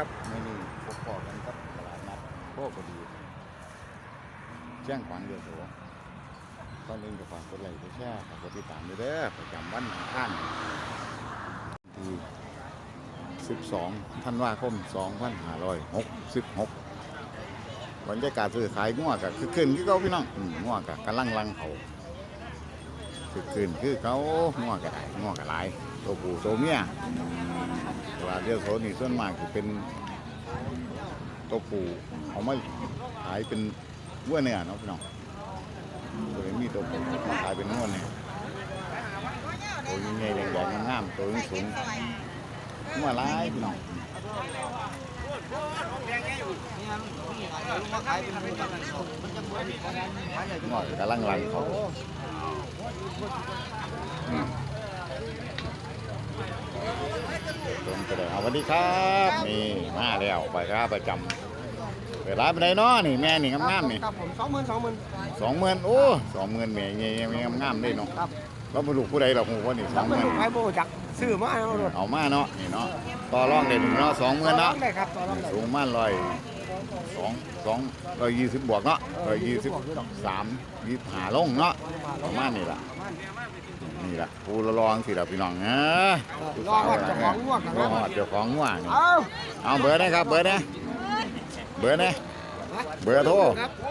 ครับไม่นี่พบปอกันครับตลาดนัดโคกระดีแจ้งขวางเดือดโสตอนนึงกับฝากกดไลค์กดแชร์ฝากกดติดตามด้วยเด้อประจำวันอังคารที่ 12ธันวาคม2566บรรยากาศซื้อขายงัวกับคือคืนคือเขาพี่น้องงัวกับกำลังลังเขาคือคืนคือเขางัวกับได้งัวกับหลายตัวผู้ตัวเมีย ตลาดเดียโซนี่ส่วนมากจะเป็นตัวผู้เอามาขายเป็นวัวเนื้อเนาะพี่น้องตัวนี้มีตัวผู้มาขายเป็นวัวเนื้อตัวยิ่งใหญ่แดงๆงามๆตัวยิ่งสูงเมื่อไรพี่น้องงอกกำลังไหลเขา อืมตรงกระเดเอาสวัสดีครับนี่มาแล้วไปครับประจำเปิดร้านไปไหนเนาะนี่แม่นี่งามๆนี่ครับผมสองหมื่นสองหมื่นสองหมื่นโอ้สองหมื่นแม่เงี้ยงามๆได้เนาะครับเราไม่รู้ผู้ใดหรอกหูว่านี่สสอองงหหมื่มื่นนขายโบจักซื้อมาเอาหมดเอามาเนาะนี่เนาะต่อรองได้หนึ่งเนาะสองหมื่นเนาะได้ครับต่อรองได้สูงมาร้อยสองสองร้อยยี่สิบบวกเนาะร้อยยี่สิบสามยี่สิบห้าลงเนาะประมาณนี้ล่ะ นี่ล่ะปูละรองสิล่ะพี่น้องเออรอหอดเจ้าของง่วงรนะอหอดเจ้าของง่วงนี่เอาเอาเบอร์นะครับ เบอร์นะเบอร์นะเบอร์โทร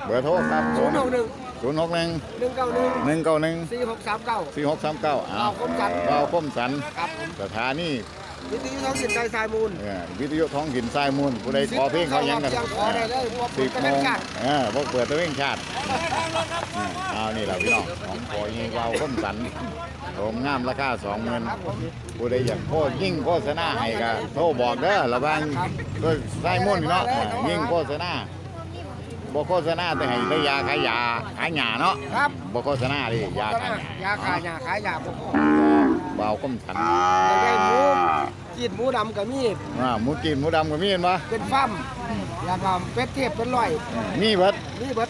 เบอร์โทรครับศูนย์หกหนึ่งศูนย์หกหนึ่งหนึ่งเก้าหนึ่งหนึ่งเก้าหนึ่งสี่หกสามเก้าสี่หกสามเก้าอ้าวเก้าคมสันเก้าคมสันครับผมสถานี วิทยุท้องถิ่นใจทรายมูลเออวิทยุท้องถิ่นทรายมูลผู้ใดขอเพลงเขายังกันยังขอได้เลยพวกสิบกระโมเด็นงกัดเออพวกเปิดตะเวงชาติอืมเอานี่แหละพี่น้องของปอยยิงเราข้มสันโถมงามราคาสองหมื่นครับผมผู้ใดอยากโคตรยิ่งโฆษณาให้ก็โทรบอกเด้อระวังก็ไส้มุ่นเนาะเออยิ่งโฆษณา บ่โฆษณาแต่ให้ได้ยาขายยาขายหยาเนาะครับบ่โฆษณาดิยาขายหยายาขายยาขายยาผมเบาข้มสันได้หมูจีดหมูดำกับมีดอ่าหมูกินหมูดำก็มีเห็นปะเป็นฟั่มแล้วก็เป็ดเทียบเป็นร้อยมีเบิดนี่เบิด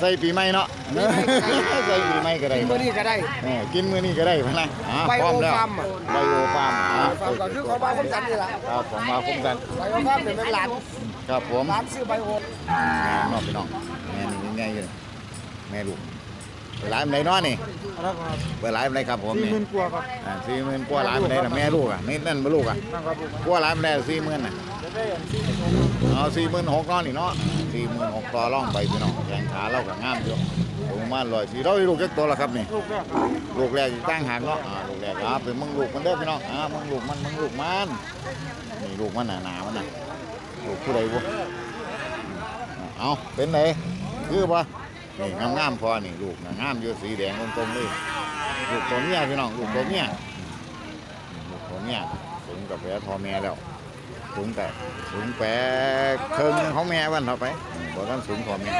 ใส่ปีใหม่เนาะปีใหม่ก็ได้ใส่ปีใหม่ก็ได้กินมื้อนี้ก็ได้เออกินมื้อนี้ก็ได้พะนะอ่าไบโอพร้อมแล้วฟาร์มอะไบโอฟาร์มอ่าฟังก่อนคือของบ้านคมสันนี่แหละครับผมมาคุ้มกันไบโอฟาร์มเนี่ยเป็นหลาน ครับผมร้านซื้อไบโอแม่นอกพี่น้องแม่นี่ยังไงอยู่แม่ลูกเปิดร้านไหนเนาะนี่เปิดร้านไหนครับผมสี่นี่หมื่นกว่าครับอ่าสี่หมื่นกว่าร้านไหนน่ะแม่ลูกอะนี่นั่นบ่ลูกอะนั่งครับผมกว่าร้านไหนสี่หมื่นน่ะ จะได้อย่างสี่หมื่นหกเอาสี่หมื่นหกเนาะนี่เนาะสี่หมื่นหกต่อร่องไปพี่น้องแข่งขาเราก็งามอยู่ประมาณร้อยสี่เราได้ลูกจักตัวละครับนี่ลูกแรกลูกแรกอีกตั้งหากเนาะอ่าลูกแรกอ่าเป็นมึงลูกมันเด้อพี่น้องอ่ามึงลูกมันมึงลูกมันนี่ลูกมันหนาหนาๆมันน่ะ ลูกผู้ใดบ่เอาเป็นไหนคือปะนี่งามๆพอนี่ลูกงามอยู่สีแดงตรงๆเลยลูกตัวเมียพี่น้องลูกตัวเมียลูกตัวเมียสูงกับแผลทอแม่แล้วสูงแต่สูงแปะเคิงของแม่วันเท่าไปอืมบ่ทันสูงพอแม่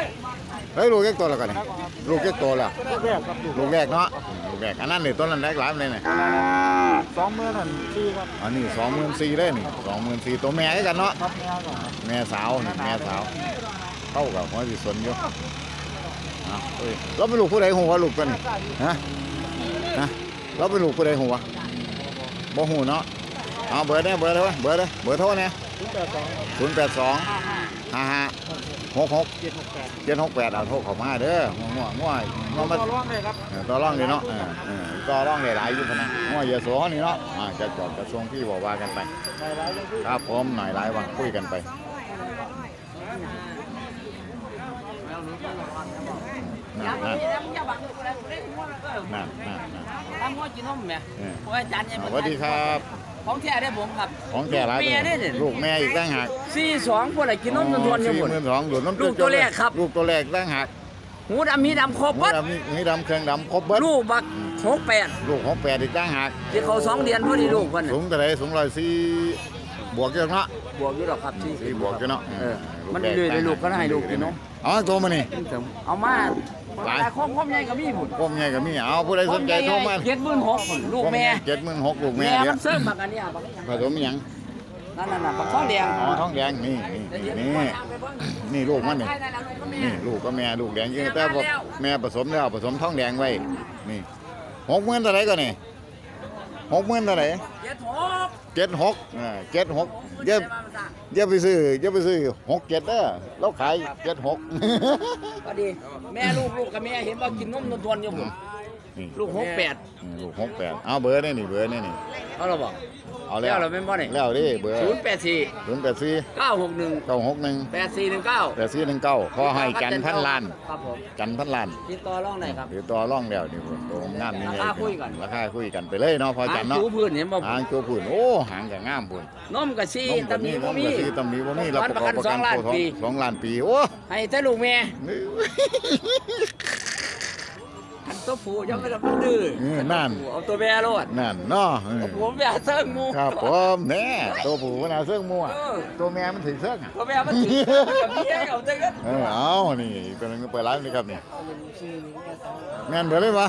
เฮ้ยลูกเล็กตัวแล้วกันลูกเล็กตัวแล้วลูกแรกเนาะ กแรกอันนั้นนี่ต้นนั้นแรกหลายเลยนี่สองหมื่นหันสี่ครับอันนี้สองหมื่นสี่เลยนี่สองหมื่นสี่ตัวแม่ให้กันเนาะครับแม่ก่อนแม่สาวนี่แม่สาวเท่ากับหัวสิสนอยู่อะเอ้ยเราเป็นลูกผู้ใดหัวลูกเป็นฮะฮะเราเป็นลูกผู้ใดหัวบ่หูเนาะเอาเบอร์เนี่ยเบอร์เลยวะเบอร์เลยเบอร์โทรเนี่ยศูนย์แปดสองศูนย์แปดสองห้าห้า หกหกเจ็ดหกแปดเจ็ดหกแปดเอาโทรเข้ามาเด้อง่วงง่วงง่วงมาต่อรองเลยครับเออต่อร่องเลยเนาะเออเออต่อร่องได้หลายอยู่พะนะง่วงเยอะโสนี่เนาะอ่าจะจอดกระทรวงพี่บอกว่ากันไปหลายหลายเลยพี่ครับผมหน่อยหลายวันคุยกันไปนั่นนั่นนั่นนั่นนั่นทำหัวกินนมแม่เออโอ้ยอาจารย์ยังสวัสดีครับ ของแท้ได้ผมครับ ของแก่ร้ายเมียเนี่ยลูกแม่อีกตั้งหากสี่สองพวกอะไรกินนมทวนๆอยู่สี่หมดหมื่นสองดูดน้ำลูกตัวแรกครับ ลูกตัวแรกตั้งหากหูดำมีดำครบหัเบิวดดำนี่นี่ดำเครื่องดำครบเบิดลูกบักหกแปดลูกของแปดอีกตั้งหากที่เขาสองเดือนพอดีลูกคนน่ะสูงแต่ไหนสูงร้อยสี่บวกเยอะเนาะบวกอยู่หรอกครับที่สี่บวกอยู่เนาะเออมันเรื่อยๆลูกก็ให้ลูกกินนม เอาตัวมานี่ เอามา หลายแต่คมคมใหญ่ก็มีผุนก้มใหญ่ก็มีเอาผู้ใดสนใจโทรมาเจ็ดหมื่นหกลูกแม่เจ็ดหมื่นหกลูกแม่แม่เดี๋ยมัวนเสริมบักอันเนี้ยบักผสมอิหยังนั่นน่ะบักท้องแดงอ๋อท้องแดงนี่นี่นี่นี่ลูกมันนี่นี่ลูกก็แม่ลูกแดงจริงแต่ว่าแม่ผสมแล้วผสมท้องแดงไว้นี่หกหมื่นเท่าไหร่ก็นี่หกหมื่นเท่าไหร่เจ็ดหกเจ็ดหกอ่าเจ็ดหกเดี๋ยว อย่าไปซื้ออย่าไปซื้อหกเจ็ดเด้อเราขายเจ็ดหก พอดี แม่ลูกลูกกับแม่เห็นว่ากินนมนวลทวนอยู่ผม นี่ลูกหกแปดนี่ลูกหกแปดเอาเบอร์นี่นี่เบอร์นี่นี่เขาเราบอกเอาแล้วแล้วเราเป็นบ่นี่แล้วดิเบอร์ศูนย์แปดสี่ศูนย์แปดสี่เก้าหกหนึ่งเก้าหกหนึ่งแปดสี่หนึ่งเก้าแปดสี่หนึ่งเก้าพอให้จันทร์พันล้านครับผมจันทร์พันล้านติดต่อร่องไหนครับเดี๋ยวต่อร่องแล้วนี่ผมตัวงามนี่ราคาคุยกันราคาคุยกันไปเลยเนาะพอจันทร์หางเนาะจูพื้นเห็นบ่หางตัวพุ่นโอ้หางกับงามพุ่นนมกับซีนมตำหนินบ่มมีกะสีตำหนิบ่มีเราวันประกอบประกันประกันสองล้านตัวปีสองล้านปีโอ้ให้แต่ลูกแม่นี่อัน ตัวผู้ยังไม่ได้ดื้อเออนั่น เอาตัวแม่รอดนั่นเนาะเออเอาผมอย่าเซิงหมูครับผมแน่ตัวผู้มันเอาเสื้อมั่วเออ ตัวแม่มันถือเสื้ออะตัวแม่มันถือกับพี่ให้เอาเต้กันเออเอานี่เป็นเปิดร้านนี่ครับนี่งานเปิดเลยปะ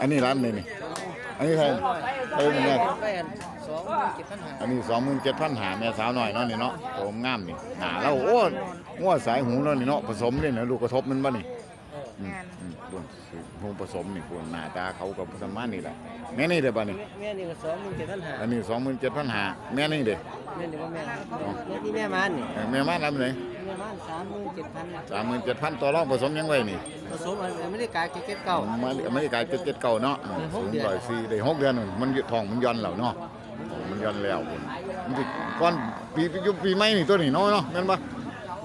อันนี้ร้านนี่นี่อันนี้ใครใครเป็นไงอันนี้สองหมื่นเจ็ดพันหาแม่สาวหน่อยเนาะนี่เนาะโมงามนี่หนาแล้วโอ้งัวสายหูเนาะนี่เนาะผสมนี่นะลูกกระทบมันบ่นี่ อืมอืมบุญหูผสมนี่บุญหน้าตาเขากับสมานนี่แหละแม่นี่เด้อบ่นี่แม่นี่ก็สองหมื่นเจ็ดพันห้าอันนี้สองหมื่นเจ็ดพันหาแม่นี่เด้อแม่นี่ว่าแม่นี่แม่มันนี่เออแม่มารับเลยแม่มันสามหมื่นเจ็ดพันสามหมื่นเจ็ดพันต่อรองผสมยังไงนี่ผสมอเมริกาเก็ตเก่ามาอเมริกาเจ็ดเจ็ดเก่าเนาะได้หสูกงเดือนร้อยสี่ได้หกเดือนนู่นมันทองมันย้อนแล้วเนาะมันย้อนแล้วมันสิก้อนปีปีปีใหม่นี่ตัวนี้เนาะเนาะแม่นปะ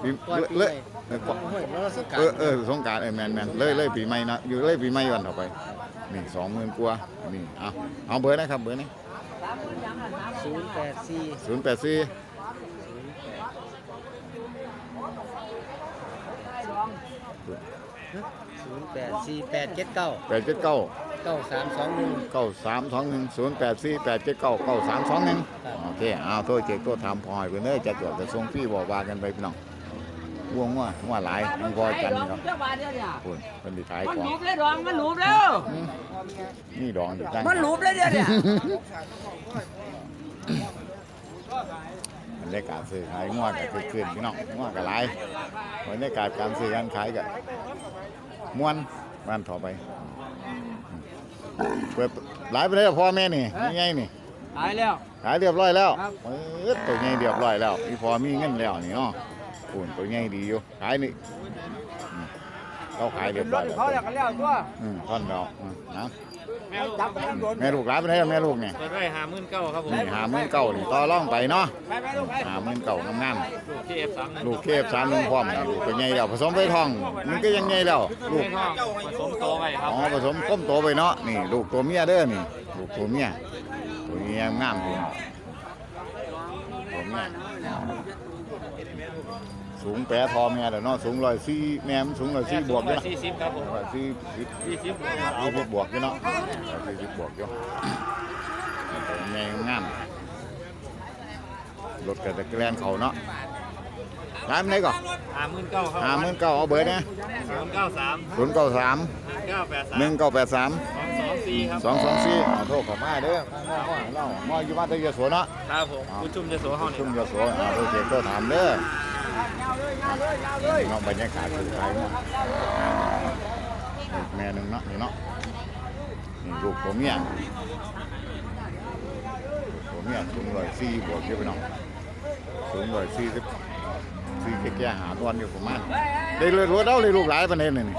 ปีเลเลย เออโอ้ยแล้วสกัดเออเออสงกรารเออแม่นแม่นเลยเลยปีใหม่นะอยู่เลยปีใหม่วันต่อไปนี่สองหมื่นกว่านี่เอาเอาเบอร์นะครับเบอร์นี้ศูนย์แปดสี่ศูนย์แปดสี่ศูนย์แปดสี่แปดเจ็ดเก้าแปดเจ็ดเก้าเก้าสามสองหนึ่งเก้าสามสองหนึ่งศูนย์แปดสี่แปดเจ็ดเก้าเก้าสามสองหนึ่งครับโอเคเอาโทษเจ๊กตัวทำพอให้เพื่อนเอ้ยจะตรวจจะส่งพี่บอกว่ากันไปพี่น้อง ว่วงว่าว่าหลายมันพอกันนี่ครับเจ้าบาทเดียวเนี่ยคุณเป็นดีท้ายมันของหลูบเลยดองมันหลูบแล้วอืมนี่ดองดีตั้งมันหลูบเลยเดียวเนี่ยบรรยากาศซื้อขายงวดกับคือคืนพี่น้องงวดกับหลายบรรยากาศการซื้อการขายกับม้วนมันต่อไปเปิดหลายไปเลยพ่อแม่นี่ยังไงนี่หายแล้วขายเรียบร้อยแล้วครับเออตัวใหญ่เรียบร้อยแล้วมีพอมีเงินแล้วนี่เนาะ คุณตัวใหญ่ดีอยู่ขายนี่อืมเขาขายเรียบร้อยแล้วเขาอยากกันแล้วตัวอืมท่อนเราอืมนะจับไปโดนแม่ลูกหลานไปไหนล่ะแม่ลูกนี่เปิดไว้หาหมื่นเก้าครับผมนี่หาหมื่นเก่านี่ต่อร่องไปเนาะไปไปลูกไปหาหมื่นเก่างามที่เอฟสามๆลูกเทพสามหนึ่งพร้อมลูกเป็นใหญ่แล้วผสมไปทอง มันก็ยังใหญ่แล้วลูกผสมโตไปครับอ๋อผสมก้มโตไปเนาะนี่ ลูกตัวเมียเด้อนี่ ลูกตัวเมียตัวเมียงามดีตัวเมีย สูงแปรทอแม่แต่เนาะสูงร้อยสี่แม่มันสูงร้อยสี่บวกอยู่เนาะสี่สิบครับผมร้อยสี่สิบสี่สิบสี่สิบบวกอยู่เนาะร้อยสี่สิบบวกอยู่ตัวแม่งามรถกระตะแกรนเขาเนาะร้านไหนก่อนหาหมื่นเก้าครับหาหมื่นเก้าเอาเบอร์นะศูนย์เก้าสามศูนย์เก้าสามเก้าแปดสามหนึ่งเก้าแปดสามสองสองสี่ครับสองสองสี่ขอโทษขอมาเด้อมอเล่ามออยู่บ้านเตยโสเนาะครับผมคุณชุ่มจะโสเฮานี่ชุ่มยโสอ่าโอเคก็ถามเด้อ เนาะบรรยากาศคือไทยเนาะแม่หนึ่งเนาะนี่เนาะนี่ลูกตัวเมียลูกตัวเมียสูงร้อยสี่บวกเยอะไปหน่อยสูงร้อยสี่สิบสี่แก่ๆหาตอนอยู่ประมาณได้เลยรู้เด้าเลยลูกหลายประเด็นเลยนี่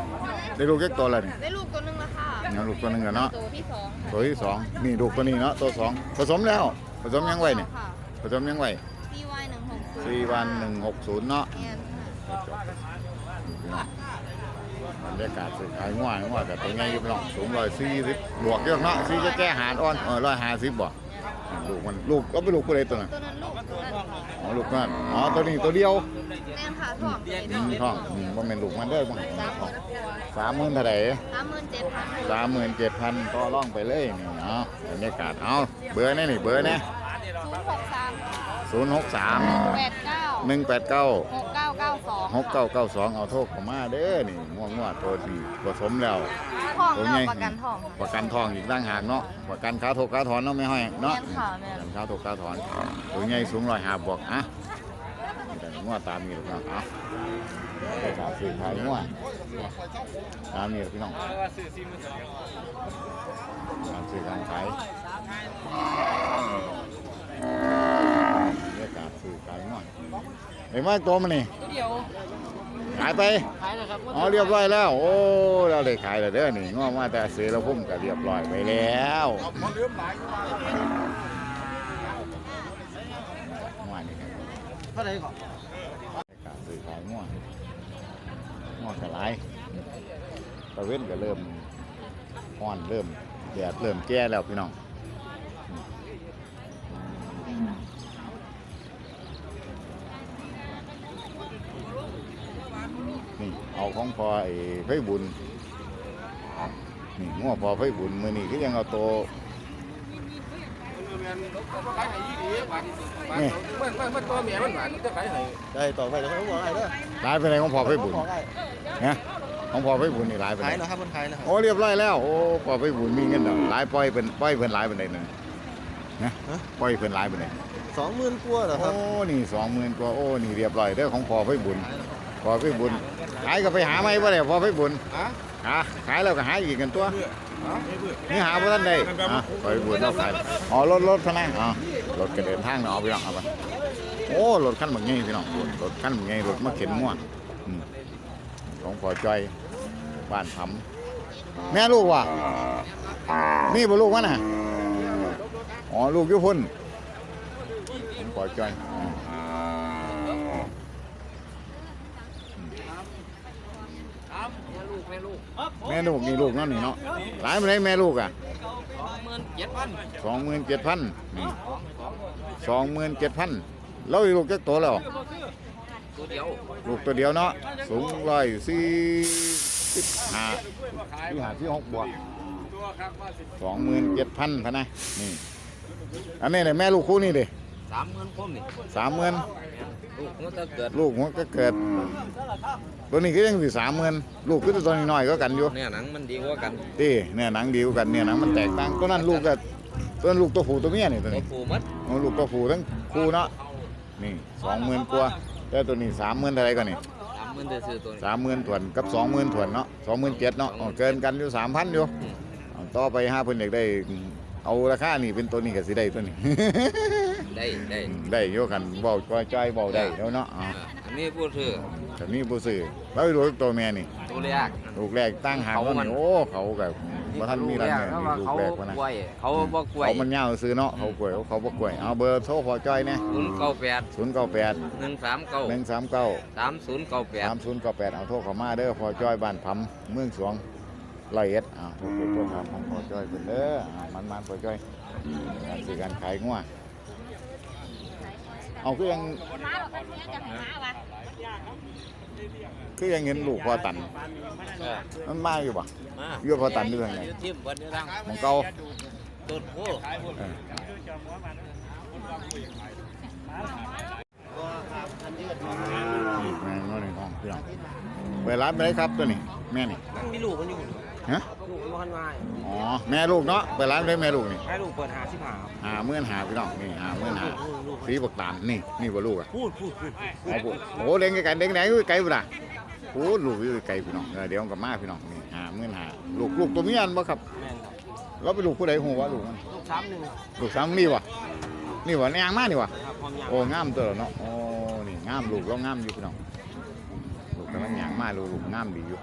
ได้ลูกแค่ตัวละนี่ได้ลูกตัวหนึงแล้วค่ะเนี่ยลูกตัวหนึงอะเนาะตัวที่สองตัวที่สองนี่ลูกตัวนี้เนาะตัวสองผสมแล้ว ผสมยังไว้เนี่ยค่ะผสมยังไว้ซีวายหนึ่งหก สี่วันหนึ่งหกศูนย์เนาะเนี่ยบรรยากาศสุดท้ายง่วงง่วงแต่ตัวใหญ่อยู่พี่น้องสูงร้อยสี่สิบบวกเยอะเนาะสี่จะแก้หารอ่อนเออร้อยห้าสิบบ่ลูกมันลูกก็ไม่ลูกกูเลยตัวนั้นตัวนั้นลูกตัวนั้นอ๋อลูกนั่นอ๋อตัวนี้ตัวเดียวแม่นค่ะถ่วงเลยอืมท้องอืมบ่แม่นลูกมันเด้อบ่สามหมื่นสามหมื่นเท่าไหร่ สามหมื่นเจ็ดพันสามหมื่นเจ็ดพันก็ล่องไปเลยนี่เนาะบรรยากาศเอาเบอร์นี่นี่เบอร์นี่ศูนย์หกสาม ศูนย์หกสามแปดเก้าหนึ่งแปดเก้าหกเก้าเก้าสองหกเก้าเก้าสองเอาโทษเข้ามาเด้อนี่ง่วงง่วงตัวที่ผสมแล้ว ทองตัวแล้วใหญ่ประกันทองประกันทองอีกตั้งหากเนาะประกันค้าโทษค้าถอนเนาะไม่ห้อยเนาะแม่นค่ะแม่น ประกันค้าโทษค้าถอนตัวใหญ่สูงร้อยห้าบวกอะแต่ง่วงตามนี้หรอกเนาะอะไปสาสื่อขายง่วงตามนี้หรอกพี่น้องการซื้อการขายบรรยากาศซื้อ ซื้อขายง่อย เห็นไหมตัวมันนี่ตัวเดียวขายไปขายนะครับอ๋อเรียบร้อยแล้ว โอ้เราได้ขายแล้วเด้อนี่ง้อมาแต่ซื้อแล้วพุ่มก็เรียบร้อยไปแล้วง่อยนี่ครับเท่าไหร่ก่อนการซื้อขายง่วงง่วงกระไรตะเว้นก็เริ่มห้อนเริ่มแดดเริ่มแก่แล้วพี่น้อง นี่เอาของพอไอ้ไฟบุญนี่ง่วพอไฟบุญมือนี่ก็ยังเอาโตนี่มันมันมันตัวเมียมันหวานจะขายให้ได้ต่อไปแล้วเขาบอกอะไรเด้อร้ายไปไหนของพอไฟบุญขอได้นะของพอไฟบุญนี่ร้ายไปไหขายนแล้วครับมันขายแล้วโอ้เรียบร้อยแล้วโอ้พอไฟบุญมีเงินดอกหลายปล่อยเป็นปล่อยเพิ่นหลายเป็นไดหนึ่งนะปล่อยเพิ่นหลายเป็นไดสองหมื่นกว่าเหรอคโอ้รับนี่สองหมื่นกว่าโอ้นี่เรียบร้อยเด้อของพอไฟบุญ พอไฟบุญขายก็ไปหาไม่บ่ได้พอไฟบุญฮะหาขายแล้วก็หาอีกกันตัวนี่หาบ่ทันได้อะพอไฟบุญเราขายอ๋อรถรถพะนะอ๋อรถก็เดินทางเนาะเอาไปลองเอาไปโอ้รถคันบักใหญ่พี่น้องรถคันบักใหญ่รถมาเข็นม่วงอืมของพอจอยบ้านทำแม่ลูกว่ะนี่บ่ลูกวะน่ะอ๋อลูกอยู่พุ่นของพอจอยอืม ครับแม่ ลูกแม่ลูกแม่ลูกนี่ลูกเนั่นนี่เนาะหลายมาได้แม่ลูกอะสองหมื่นเจ็ดพันสองหมื่นเจ็ดพันสองหมื่นเจ็ดพันเราอีกลูกจักตัวแล้วตัวเดียวลูกตัวเดียวเนาะสูงร้อยสี่สิบห้าที่หาที่หกบวกสองหมื่นเจ็ดพันพะนะนี่อันนี้เลยแม่ลูกคู่นี่ดิสามหมื่นคมนี่สามหมื่นลูก มันจะเกิดลูกหัวก็เกิด ตัวนี้ก็ยังสิสามหมื่นลูกคือตัวน้อยๆก็กันอยู่เนี่ยหนังมันดีกว่ากันตีเนี่ยหนังดีกว่ากันเนี่ยหนังมันแตกต่างตัวนั้นลูกก็ตัวนั้นลูกตัวผู้ตัวเมียนี่ตัวตัวนี้ปูมัดเอาลูกตัวผู้ทั้งคู่เนาะนี่สองหมื่นกว่าแต่ตัวนี้สามหมื่นเท่าไรก่อนนี่สามหมื่นจะซื้อตัวนี้สามหมื่นถวนกับสองหมื่นถวนเนาะสองหมื่นเจ็ดเนาะอ๋อเกินกันอยู่สามพันอยู่เอาต่อไปห้าเพิ่นอยากได้ เอาราคานี่เป็นตัวนี้ก็สิได้ตัวนี้ ได้ได้ได้โยกันเบาจ้อยจ้อยเบาได้แล้วเนาะอ๋ออันนี้พูดถือแต่นี่ผู้ซื้อแล้วลูกตัวแม่นี่ตัวแรก ลูกแรกตั้งหางเขาว่ามันนี่โอ้เขาแบบว่าท่านมีรังแม่นี่ลูกเขาแรกว่านะกล้วยเขาบ่กล้วยเขามันยาวซื้อเนาะเขากล้วยเขาบ่กล้วยเอาเบอร์โทรพอจ้อยเนี่ยศูนย์เก้าแปดศูนย์เก้าแปดหนึ่งสามเก้าหนึ่งสามเก้าสามศูนย์เก้าแปด สามศูนย์เก้าแปดเอาโทรเข้ามาเด้อพอจ้อยบ้านพัมเมืองสวงร้อยเอ็ดอ่าโทรไปโทรถามของพอจ้อยเป็นเด้ออ่ามันมันพอจ้อยการซื้อการขายงัว เอาคือยังมาหรอกกันเนี้ยจะหาวะคือยังเห็นลูกพอตัน มันมาอยู่ปะมาอยู่พอตันอยู่ทางไหนอยู่ที่บันนี้ทางของเก่าต้นโพเออนี่แม่งนี่น้องพี่น้องเปิดร้านไปเลยครับตัวนี้แม่นี่มันมีลูกมันอยู่ ฮะลูกมันมาอ๋อแม่ลูกเนาะเปิดร้านไปเลยแม่ลูกนี่ให้ลูกเปิดหาสิบหาหาเมื่อนหาพี่น้องนี่หาเมื่อนหาสีบักตาลนี่นี่บ่ลูกอะพูดพูดพูดเอาปุ๊โอ้เด้งไกลๆเด้งไหนอยู่ไกลบ่ล่ะโอ้ลูกอยู่ไกลพี่น้องเออเดี๋ยวมันกับมาพี่น้องนี่หาเมื่อนหาลูกลูกตัวเมียนบ่ครับแม่นครับเราไปลูกผู้ใดฮู้ว่าลูกมันลูกสามหนึ่งลูกสามนี่วะนี่วะแนงมานี่วะครับความยาวโอ้งามตัวแล้วเนาะโอ้นี่งามลูกเรางามอยู่พี่น้องลูกกำลังหยางมาลูกลูกงามดีอยู่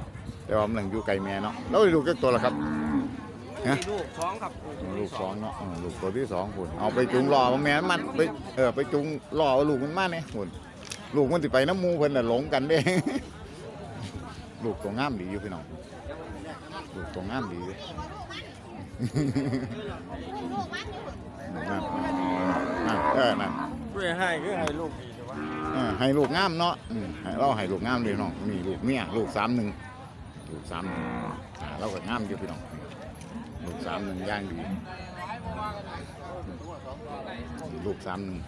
แต่ว่ามันยังอยู่ไกลแม่เนาะแล้วลูกจักตัวละครับฮะลูกสองครับลูกสองเนาะลูกตัวที่สองคุณเอาไปจุงล่อมันแม่มันไปเออไปจุงล่อลูกมันมาเนี่ยคุณลูกมันสิไปน้ำมูเพิ่นน่ะหลงกันเด้ลูกตัวงามดีอยู่พี่น้องลูกตัวงามดีอยู่นั่นนั่นเออนั่นเพื่อให้คือให้ลูกดีแต่ว่าให้ลูกงามเนาะอืมให้เราให้ลูกงามเลยน้องนี่ลูกเมียลูกสามหนึ่ง ลูกสามหนึ่งอ่าเราก็งามอยู่พี่น้องลูกสามหนึ่งย่างดีลูกสามหนึ่ง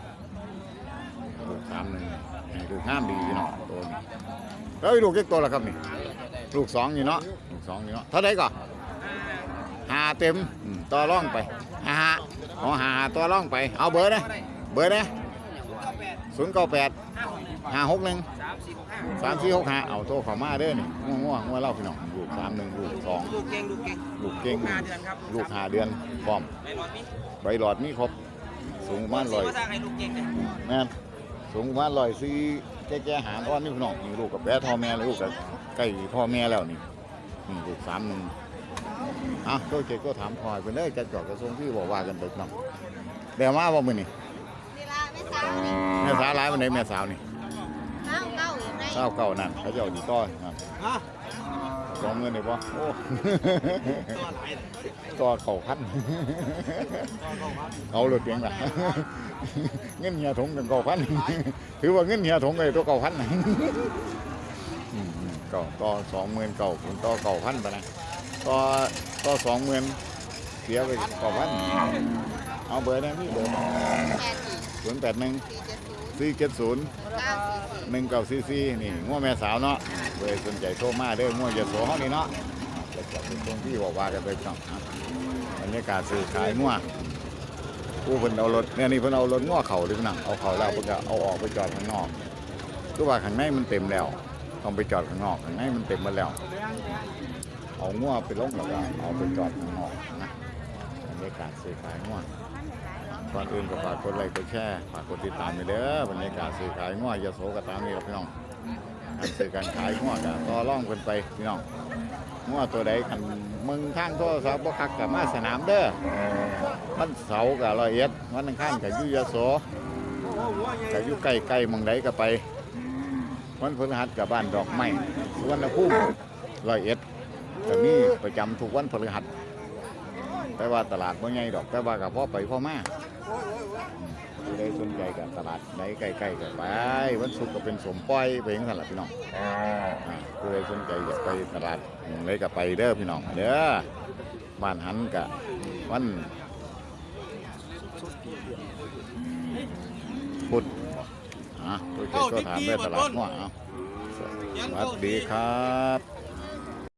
ลูกสามหนึ่งให้ลูกงามดีพี่น้องตัวนี้แล้วลูกเล็กตัวละครับนี่ลูกสองนี่เนาะลูกสองนี่เนาะเท่าไรก่อนหาเต็มต่อร่องไปหาหาอ๋อหาหาต่อร่องไป เอาเบอร์นะเบอร์นะศูนย์เก้าแปดห้าหกหนึ่ง สามสี่หกห้าสามสี่หกห้าเอาโทรเข้ามาเด้อนี่ง่วงง่วงง่วงเล่าพี่น้องลูกสามหนึ่งลูกสองลูกเก่งลูกเก่งลูกเก่งห้าเดือนครับลูกหาเดือนพร้อมไม่รอดนี่ใบหลอดมีครบสูงประมาณร้อยมาสร้างให้ลูกเก่งเนี่ยแม่นสูสูงประมาณร้อยสี่แก่ๆหางก้อนนี่พี่น้องนี่ลูกกับแปะทอแม่เลยลูกกับใกล้พ่อแม่แล้วนี่นี่ลูกสามหนึ่งอะก็เจ๊ก็ถามพลอยไปเลยจะจอดกระทรวงที่บอกว่ากันไปพี่น้องเดี๋ยวมาบ่มือนี่เวลาไม่สาวนี่แม่สาวร้ายวันไหนแม่สาวนี่ ข้าวเก้าอยู่ใน เศร้าเก่านั่นเขาจะเอาดีต้อยนะสองเงินได้ปะโอ้ต่อเข่าพันเอาเลยเพียงละเงินเหียถงกันเก่าพันถือว่าเงินเหียถงเลยตัวเก่าพันนะอืมๆก็ต่อสองหมื่นเก่าผมต่อเก่าพันไปนะต่อต่อสองหมื่นเสียไปเก่าพันเอาเบอร์ได้พี่เบอร์แปดสี่ศูนย์แปดหนึ่งสี่เจ็ดศูนย์สี่เจ็ดศูนย์เก้าสี่สี่ หนึ่งเก้าซีซีนี่ง้อแม่สาวเนาะเบอร์สนใจโทรมาเด้อง้อยาโสเฮานี่เนาะจะจับเป็นตรงที่บอกว่ากันไปช่องครับบรรยากาศซื้อขายง้อผู้เพิ่นเอารถเนี่ยนี่เพิ่นเอารถง้อเข่าดิพี่น้องเอาเข่าแล้วเพิ่นก็เอาออกไปจอดข้างนอกคือว่าข้างในมันเต็มแล้วต้องไปจอดข้างนอกข้างในมันเต็มมดแล้ว เอาง้อไปลงแล้วก็เอาไปจอดข้างนอกนะบรรยากาศซื้อขายง้อ ก่อนอื่นก็ฝากกดไลค์กดแชร์ฝากกดติดตามไปเด้อบรรยากาศซื้อขายง้อยาโสก็ตามนี้ครับพี่น้องการซื้อการขายง้อก็ต่อร่องกันไปพี่น้องง้อตัวใดกันมึงทางโทรศัพท์บ่คักกับมาสนามเด้อวันเสาร์กับร้อยเอ็ดวันอังคารกับยุยาโสกับยุใกล้ใกล้ๆหมองใดก็ไป วันพฤหัสกับบ้านดอกไม้สุวรรณภูมิร้อยเอ็ดก็มีประจำทุกวันพฤหัสแต่ว่าตลาดบ่ใหญ่ดอกแต่ว่ากับพ่อไปพ่อมา ผู้ใดสนใจกับตลาดไหนใกล้ๆก็ไปวันศุกร์ก็เป็นสมป้อยไปอย่างนั้นแหละพี่น้องอ่าผู้ใดสนใจอยากไปตลาดไหนก็ไปเด้อพี่น้องเด้อบ้านหันกะวันพุธอะผู้ใดก็ถามเรื่องตลาดหัวเอาสวัสดีครับ